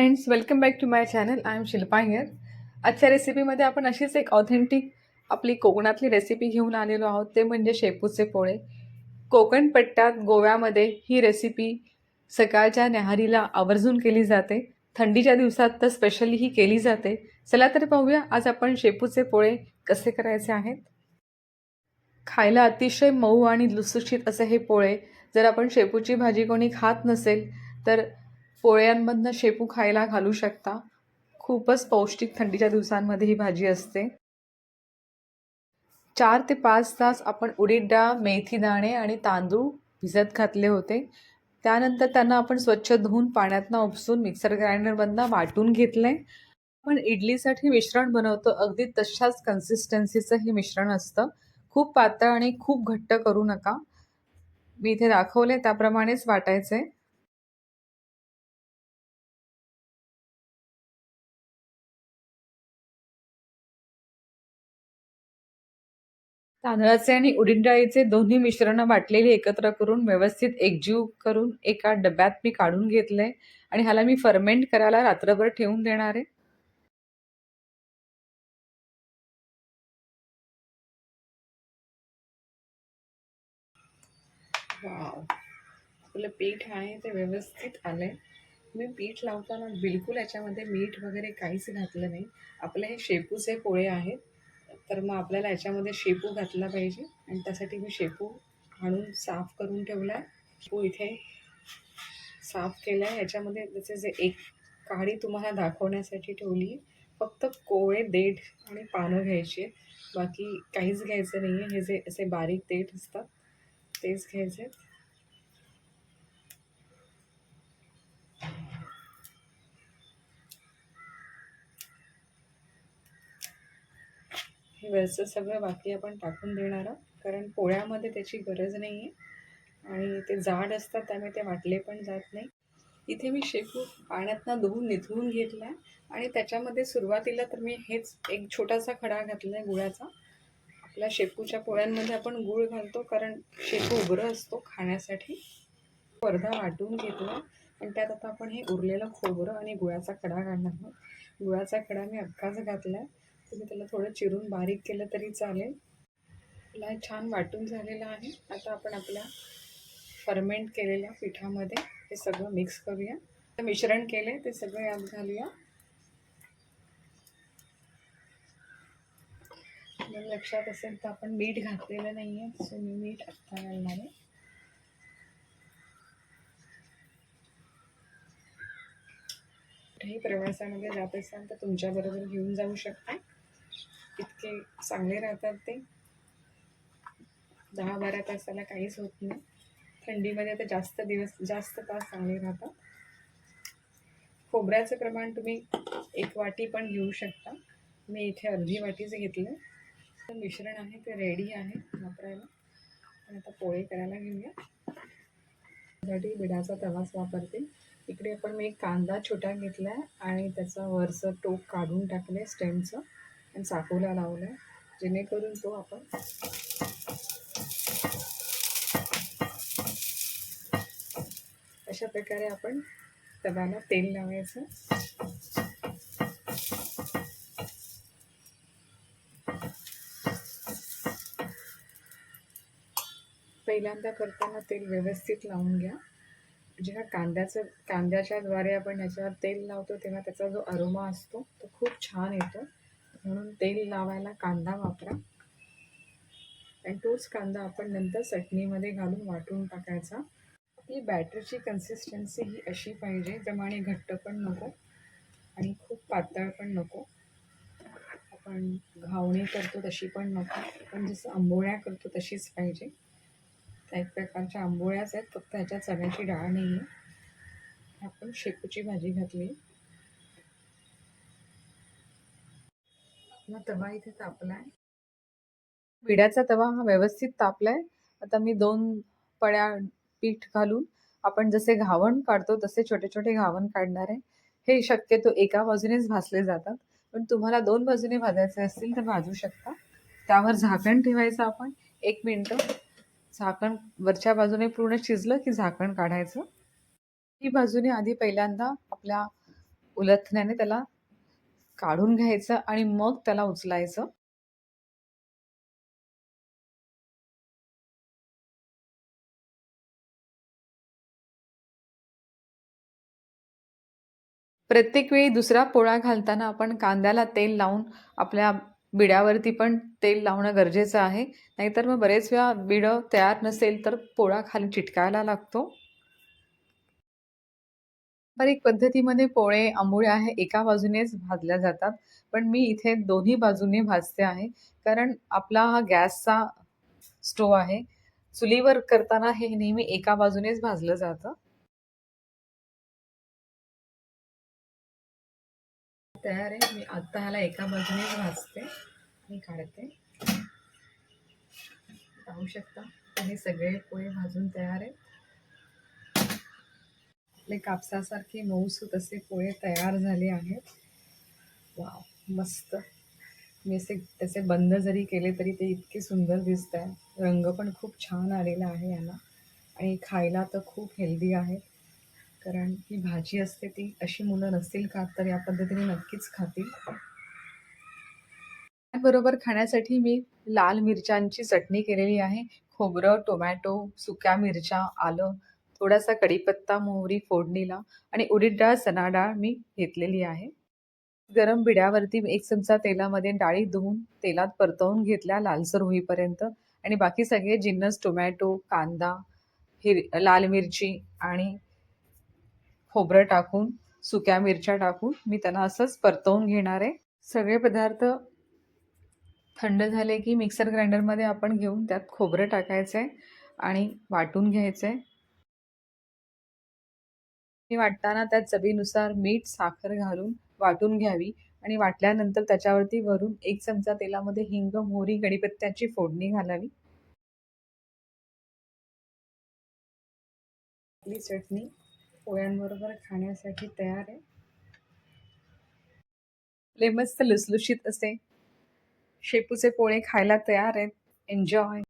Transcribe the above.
Friends welcome back to my channel I am Shilpa here आजच्या रेसिपीमध्ये आपण अशीच एक ऑथेंटिक आपली कोकणातली रेसिपी घेऊन आलेलो आहोत. ते म्हणजे शेपूचे पोळे. कोकण पट्ट्यात गोव्यामध्ये ही रेसिपी सकाळच्या न्याहारीला आवर्जून केली जाते. थंडीच्या दिवसात तर स्पेशली ही केली जाते. चला तर पाहूया आज आपण शेपूचे पोळे कसे करायचे आहेत. खायला अतिशय मऊ आणि लुसुशीत असे हे पोळे. जर आपण शेपूची भाजी कोणी खात नसेल तर पोळ्यांमधनं शेपू खायला घालू शकता. खूपच पौष्टिक थंडीच्या दिवसांमध्ये ही भाजी असते. चार ते पाच तास आपण उडीद डाळ मेथी दाणे आणि तांदूळ भिजत घातले होते. त्यानंतर त्यांना आपण स्वच्छ धुवून पाण्यातनं उपसून मिक्सर ग्राइंडरमधनं वाटून घेतलं. आहे आपण इडलीसाठी मिश्रण बनवतो. अगदी तशाच कन्सिस्टन्सीचं हे मिश्रण असतं. खूप पातळ आणि खूप घट्ट करू नका. मी इथे दाखवले त्याप्रमाणेच वाटायचं. तांदळाचे आणि उडीद डाळीचे दोन्ही मिश्रण वाटलेली एकत्र करून व्यवस्थित एकजीव करून एका डब्यात मी काढून घेतले आणि ह्याला मी फर्मेंट करायला रात्रभर ठेवून देणार आहे. वाव. आपलं पीठ आहे ते व्यवस्थित आलं आहे मी पीठ लावताना बिलकुल याच्यामध्ये मीठ वगैरे काहीच घातलं नाही. आपले हे शेपूचे पोळे आहेत. तर मग आपल्याला याच्यामध्ये शेपू घातला पाहिजे. आणि त्यासाठी मी शेपू आणून साफ करून ठेवला आहे. शेपू इथे साफ केला आहे. याच्यामध्ये त्याचे जे एक काडी तुम्हाला दाखवण्यासाठी ठेवली फक्त कोवळे देठ आणि पानं घ्यायची. बाकी काहीच घ्यायचं नाही आहे हे जे असे बारीक देठ असतात तेच घ्यायचे हे वरचं सगळं बाकी आपण टाकून देणार आहोत. कारण पोळ्यामध्ये त्याची गरज नाही आहे आणि ते जाड असतात त्यामुळे ते वाटले पण जात नाही. इथे मी शेपू पाण्यातनं धुवून निथळून घेतला आहे आणि त्याच्यामध्ये सुरुवातीला तर मी हेच एक छोटासा खडा घातला आहे गुळाचा. आपल्या शेपूच्या पोळ्यांमध्ये आपण गूळ घालतो कारण शेपू उग्र असतो खाण्यासाठी. अर्धा वाटून घेतला आणि त्यात आता आपण हे उरलेलं खोबरं आणि गुळाचा खडा घालणार आहोत. गुळाचा खडा मी अख्खाच घातला आहे तुम्ही त्याला थोडं चिरून बारीक केलं तरी चालेल. याला छान वाटून झालेलं आहे. आता आपण आपल्या फर्मेंट केलेल्या पिठामध्ये हे सगळं मिक्स करूया. मिश्रण केले ते सगळं यात घालूया. लक्षात असेल तर आपण मीठ घातलेलं नाही आहे सो मी मीठ आत्ता घालणार आहे. कुठेही प्रवासामध्ये जात असाल तर तुमच्याबरोबर घेऊन जाऊ शकता इतके चांगले राहतात ते. दहा बारा तासाला काहीच होत नाही. थंडीमध्ये तर जास्त दिवस जास्त तास चांगले राहतात. खोबऱ्याचं प्रमाण तुम्ही एक वाटी पण घेऊ शकता. मी इथे अर्धी वाटीच घेतलं मिश्रण आहे ते रेडी आहे वापरायला. पण आता पोळी करायला घेऊया. त्यासाठी बिडाचा तवाच वापरते. इकडे आपण मी एक कांदा छोटा घेतला आहे आणि त्याचं वरचं टोक काढून टाकले स्टेमचं आणि चाकूला लावलं आहे जेणेकरून तो आपण अशा प्रकारे आपण तव्याला तेल लावायचं. पहिल्यांदा करताना तेल व्यवस्थित लावून घ्या. जेव्हा कांद्याचं कांद्याच्याद्वारे आपण ह्याच्यावर तेल लावतो तेव्हा त्याचा जो अरोमा असतो तो खूप छान येतो. म्हणून तेल लावायला कांदा वापरा. आणि तोच कांदा आपण नंतर चटणीमध्ये घालून वाटून टाकायचा. आपली बॅटरची कन्सिस्टन्सी ही अशी पाहिजे प्रमाणे घट्ट पण नको आणि खूप पातळ पण नको. आपण घावणी करतो तशी पण नको. आपण जसं आंबोळ्या करतो तशीच पाहिजे. त्या एक प्रकारच्या आंबोळ्याच आहेत फक्त ह्याच्यात चण्याची डाळ नाही आहे आपण शेपूची भाजी घातली. आपला तवा इथे तापला आहे विड्याचा तवा हा व्यवस्थित तापला आहे आता मी दोन पळ्या पीठ घालून आपण जसे घावण काढतो तसे छोटे छोटे घावण काढणार आहे. हे शक्यतो एका बाजूनेच भासले जातात. पण तुम्हाला दोन बाजूने भाजायचे असतील तर भाजू शकता. त्यावर झाकण ठेवायचं आपण. एक मिनटं. झाकण वरच्या बाजूने पूर्ण शिजलं की झाकण काढायचं. ही बाजूने आधी पहिल्यांदा आपल्या उलथण्याने त्याला काढून घ्यायचं आणि मग त्याला उचलायचं. प्रत्येक वेळी दुसरा पोळा घालताना आपण कांद्याला तेल लावून आपल्या बिड्यावरती पण तेल लावणं गरजेचं आहे. नाहीतर मग बरेच वेळा बिडं तयार नसेल तर पोळा खाली चिटकायला लागतो. पारंपरिक पद्धतीमध्ये पोळे आंबोळ्या हे एका बाजूनेच भाजल्या जातात. पण मी इथे दोन्ही बाजूने भाजते आहे. कारण आपला हा गॅसचा स्टोव आहे. चुलीवर करताना हे नेहमी एका बाजूनेच भाजलं जातं. तयार आहे. मी आत्ता ह्याला एका बाजूनेच भाजते. आणि काढते. पाहू शकता. हे सगळे पोहे भाजून तयार आहेत. आपले कापसासारखे मऊसूत असे पोळे तयार झाले आहेत. वाव मस्त. मी असे त्याचे बंद जरी केले तरी ते इतके सुंदर दिसत आहे रंग पण खूप छान आलेला आहे याला. आणि खायला तर खूप हेल्दी आहे. कारण ही भाजी असते ती अशी मुलं नसतील खात तर या पद्धतीने नक्कीच खातील. बरोबर खाण्यासाठी मी लाल मिरच्यांची चटणी केलेली आहे. खोबरं टोमॅटो सुक्या मिरच्या आलं थोडासा कढीपत्ता मोहरी फोडणीला आणि उडीद डाळ चना डाळ मी घेतलेली आहे. गरम बिड्यावरती एक चमचा तेलामध्ये डाळी धुवून तेलात परतवून घेतल्या लालसर होईपर्यंत आणि बाकी सगळे जिन्नस टोमॅटो कांदा हिर लाल मिरची आणि खोबरं टाकून सुक्या मिरच्या टाकून मी त्यांना असंच परतवून घेणार आहे. सगळे पदार्थ थंड झाले की मिक्सर ग्राइंडरमध्ये आपण घेऊन त्यात खोबरं टाकायचं आहे आणि वाटून घ्यायचं आहे वाटताना त्यात चवीनुसार मीठ साखर घालून वाटून घ्यावी आणि वाटल्यानंतर त्याच्यावरती वरून एक चमचा तेलामध्ये हिंग मोहरी कढीपत्त्याची फोडणी घालावी. आपली चटणी पोळ्यांबरोबर खाण्यासाठी तयार आहे. ले मस्त लुसलुशीत असे. शेपूचे पोळे खायला तयार आहेत. एन्जॉय